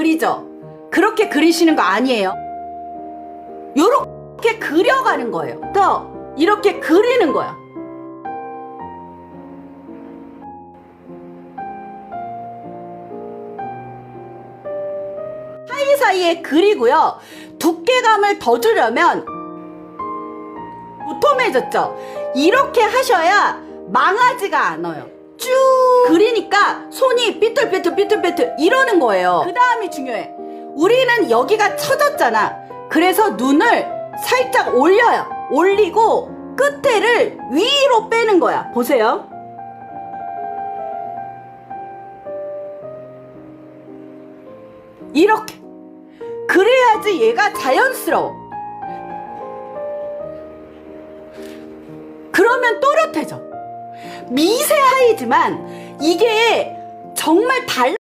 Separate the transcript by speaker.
Speaker 1: 그리죠. 그렇게 그리시는 거 아니에요. 요렇게 그려가는 거예요. 더 이렇게 그리는 거야. 사이사이에 그리고요. 두께감을 더 주려면 도톰해졌죠? 이렇게 하셔야 망하지가 않아요. 쭉 그리니까 손이 삐뚤삐뚤 삐뚤삐뚤 이러는 거예요. 그 다음이 중요해. 우리는 여기가 처졌잖아. 그래서 눈을 살짝 올려요. 올리고 끝에를 위로 빼는 거야. 보세요. 이렇게. 그래야지 얘가 자연스러워. 그러면 또렷해져. 미세하이지만 이게 정말 달